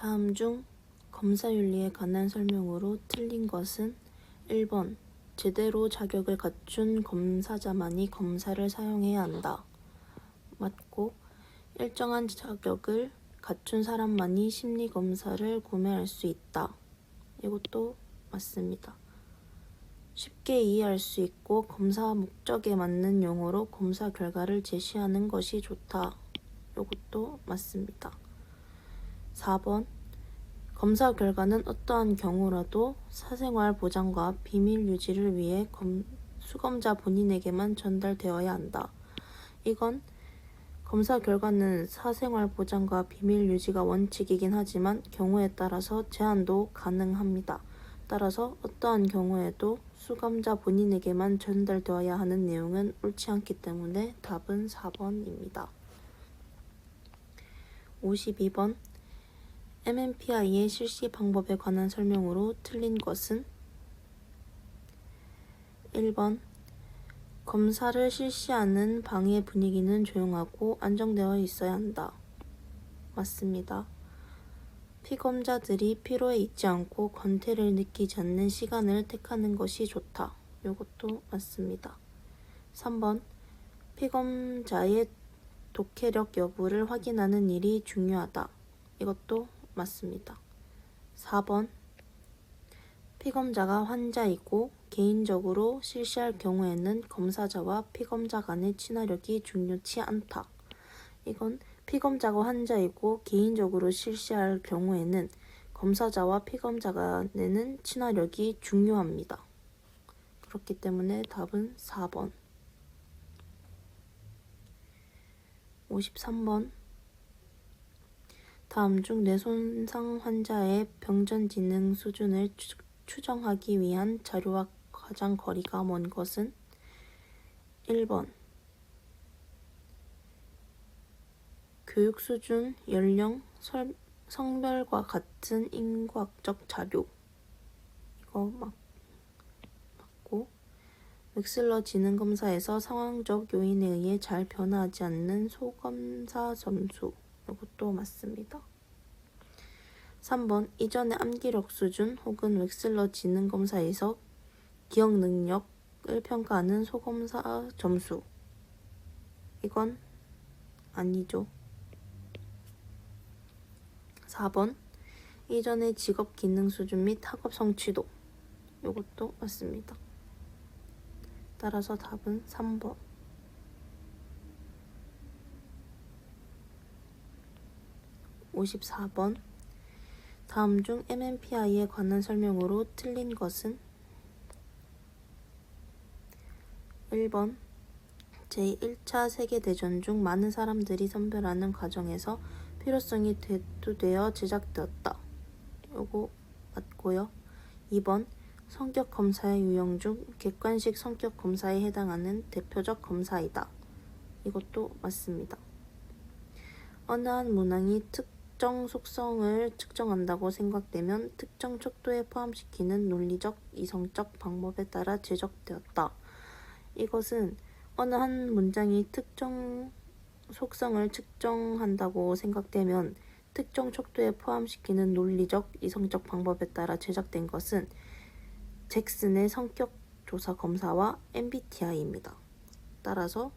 다음 중 검사 윤리에 관한 설명으로 틀린 것은 1번 제대로 자격을 갖춘 검사자만이 검사를 사용해야 한다. 맞고 일정한 자격을 갖춘 사람만이 심리 검사를 구매할 수 있다. 이것도 맞습니다. 쉽게 이해할 수 있고 검사 목적에 맞는 용어로 검사 결과를 제시하는 것이 좋다. 이것도 맞습니다. 4번 검사 결과는 어떠한 경우라도 사생활 보장과 비밀 유지를 위해 검, 수검자 본인에게만 전달되어야 한다. 이건 검사 결과는 사생활 보장과 비밀 유지가 원칙이긴 하지만 경우에 따라서 제한도 가능합니다. 따라서 어떠한 경우에도 수감자 본인에게만 전달되어야 하는 내용은 옳지 않기 때문에 답은 4번입니다. 52번 MMPI의 실시 방법에 관한 설명으로 틀린 것은 1번 검사를 실시하는 방의 분위기는 조용하고 안정되어 있어야 한다. 맞습니다. 피검자들이 피로에 있지 않고 권태를 느끼지 않는 시간을 택하는 것이 좋다. 이것도 맞습니다. 3번 피검자의 독해력 여부를 확인하는 일이 중요하다. 이것도 맞습니다. 4번 피검자가 환자이고 개인적으로 실시할 경우에는 검사자와 피검자 간의 친화력이 중요치 않다. 이건 피검자가 환자이고 개인적으로 실시할 경우에는 검사자와 피검자 간에는 친화력이 중요합니다. 그렇기 때문에 답은 4번. 53번 다음 중 뇌손상 환자의 병전 지능 수준을 추, 추정하기 위한 자료와 가장 거리가 먼 것은? 1번. 교육 수준, 연령, 설, 성별과 같은 인과학적 자료. 이거 막 맞고. 웩슬러 지능 검사에서 상황적 요인에 의해 잘 변화하지 않는 소검사 점수 이것도 맞습니다. 3번 이전의 암기력 수준 혹은 웩슬러 지능 검사에서 기억 능력을 평가하는 소검사 점수 이건 아니죠. 4번 이전의 직업 기능 수준 및 학업 성취도 이것도 맞습니다. 따라서 답은 3번. 54번 다음 중 MMPI에 관한 설명으로 틀린 것은 1번 제1차 세계대전 중 많은 사람들이 선별하는 과정에서 필요성이 대두되어 제작되었다. 요거 맞고요. 2번 성격 검사의 유형 중 객관식 성격 검사에 해당하는 대표적 검사이다. 이것도 맞습니다. 어느 한 문항이 특 정 속성을 측정한다고 생각되면 특정 척도에 포함시키는 논리적, 이성적 방법에 따라 제작되었다. 이것은 어느 한 문장이 특정 속성을 측정한다고 생각되면 특정 척도에 포함시키는 논리적, 이성적 방법에 따라 제작된 것은 잭슨의 성격 조사 검사와 MBTI입니다. 따라서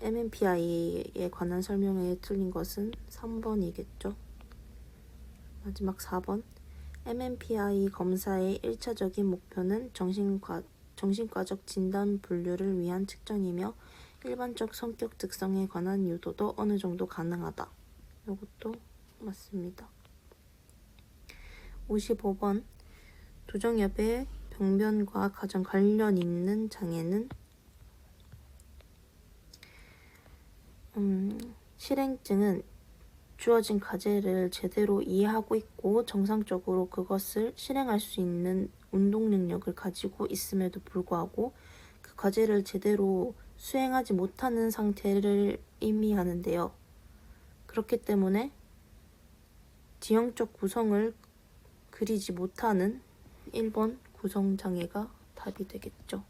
MMPI에 관한 설명에 틀린 것은 3번이겠죠. 마지막 4번 MMPI 검사의 1차적인 목표는 정신과, 정신과적 진단 분류를 위한 측정이며 일반적 성격 특성에 관한 유도도 어느 정도 가능하다. 이것도 맞습니다. 55번 도정엽의 병변과 가장 관련 있는 장애는 음, 실행증은 주어진 과제를 제대로 이해하고 있고 정상적으로 그것을 실행할 수 있는 운동 능력을 가지고 있음에도 불구하고 그 과제를 제대로 수행하지 못하는 상태를 의미하는데요. 그렇기 때문에 지형적 구성을 그리지 못하는 1번 구성 장애가 답이 되겠죠.